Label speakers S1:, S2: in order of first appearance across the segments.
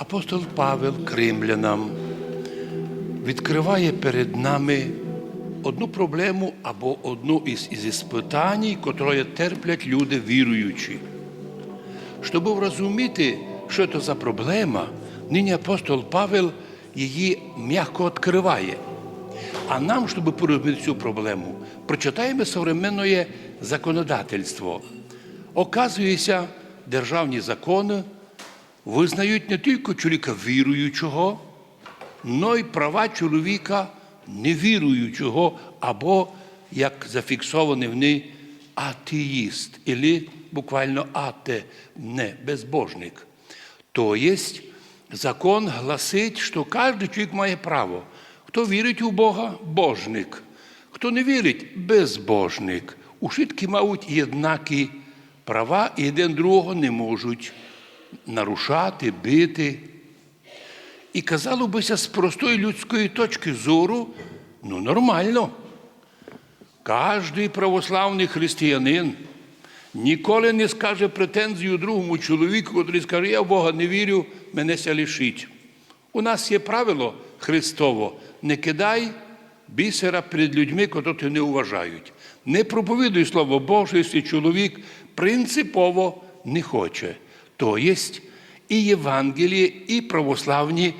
S1: Апостол Павел Кримлянам відкриває перед нами одну проблему або одну із, із іспитань, котрої терплять люди віруючі. Щоб розуміти, що це за проблема, нині апостол Павел її м'яко відкриває. А нам, щоб порозуміти цю проблему, прочитаємо современне законодательство. Оказується, державні закони визнають не тільки чоловіка віруючого, но й права чоловіка невіруючого, або, як зафіксований в ній, атеїст, або буквально ате, не безбожник. То есть закон гласить, що кожен чоловік має право. Хто вірить у Бога божник, хто не вірить безбожник. Ушитки мають єднакі права і один другого не можуть нарушати, бити. І казало бися з простої людської точки зору, ну нормально. Кожний православний християнин ніколи не скаже претензію другому чоловіку, який скаже, я в Бога не вірю, мене ся лишить. У нас є правило Христово: не кидай бісера перед людьми, котрі не вважають. Не проповідуй Слово Боже, якщо чоловік принципово не хоче. То єсть і Євангеліє, і православні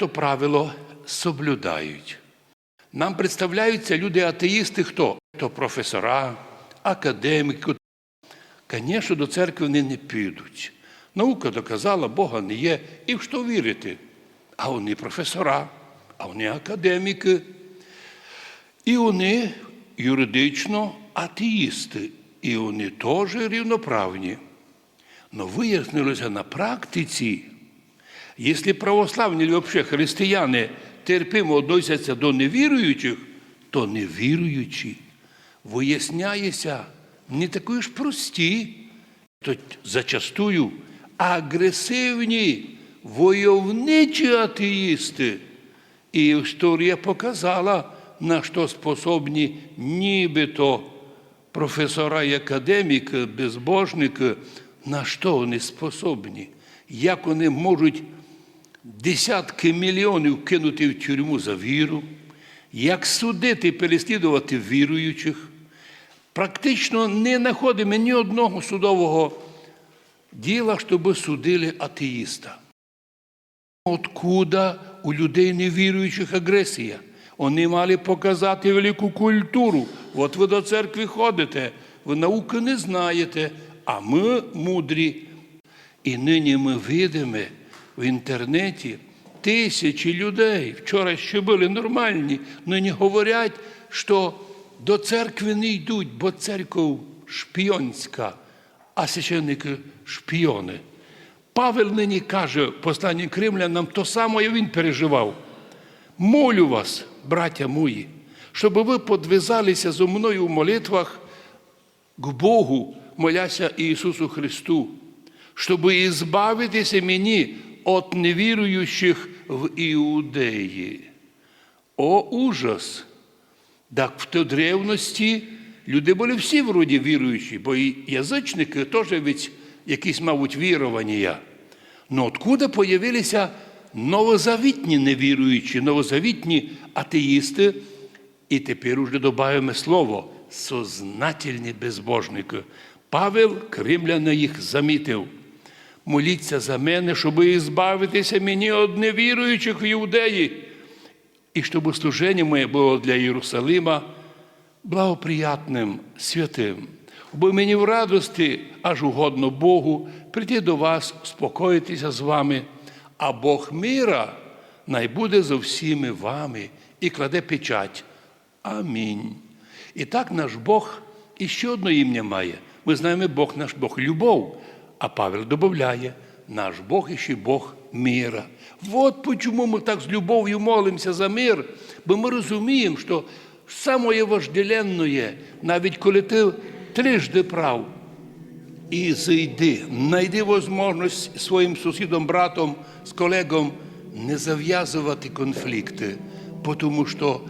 S1: це правило соблюдають. Нам представляються люди-атеїсти хто? То професора, академіки. Звісно, до церкви вони не підуть. Наука доказала, Бога не є. І в що вірити? А вони професора, а вони академіки. І вони юридично атеїсти, і вони теж рівноправні. Но вияснилося на практиці, якщо православні чи взагалі християни терпимо відносяться до невіруючих, то невіруючі виясняється не такі ж прості, то зачастую агресивні войовничі атеїсти. І історія показала, на що способні нібито професора і академіки, безбожники, на що вони способні, як вони можуть десятки мільйонів кинути в тюрму за віру, як судити і переслідувати віруючих. Практично не знаходимо ні одного судового діла, щоб судили атеїста. Откуда у людей невіруючих агресія? Вони мали показати велику культуру. От ви до церкви ходите, ви науки не знаєте, а ми мудрі. І нині ми видимо в інтернеті тисячі людей, вчора ще були нормальні, нині говорять, що до церкви не йдуть, бо церква шпіонська, а священники шпіони. Павел нині каже в посланні Кримлянам, то саме він переживав. Молю вас, браття мої, щоб ви подвизалися зо мною в молитвах к Богу, моляся Ісусу Христу, щоб ізбавитися мені від невіруючих в Іудеї. О, ужас! Так в той древності люди були всі вроді віруючі, бо і язичники теж від якісь, мабуть, вірування. Ну откуда появилися новозавітні невіруючі, новозавітні атеїсти, і тепер уже додаємо слово сознательні безбожники. Павел Кримляна їх замітив. Моліться за мене, щоб ізбавитися мені від невіруючих в Іудеї, і щоб служення моє було для Єрусалима благоприятним, святим, бо мені в радості, аж угодно Богу, прийти до вас, спокоїтися з вами, а Бог мира найбуде за всіми вами і кладе печать. Амінь. І так наш Бог і ще одне ім'я має. Ми знаємо, Бог наш Бог любов, а Павел додає, наш Бог і ще Бог мира. От чому ми так з любов'ю молимося за мир, бо ми розуміємо, що самое вожделенное, навіть коли ти трижди прав, і зайди, знайди можливість своїм сусідом, братом, з колегом не зав'язувати конфлікти, тому що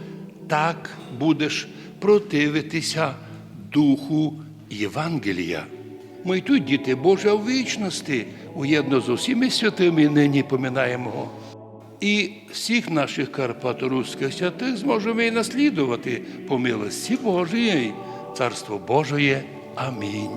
S1: так будеш противитися духу Євангелія. Ми й тут діти Божа в вічності уєдно з усіми святими нині поминаємо. І всіх наших карпаторуських святих зможемо і наслідувати по милості Божої, Царство Божої. Амінь.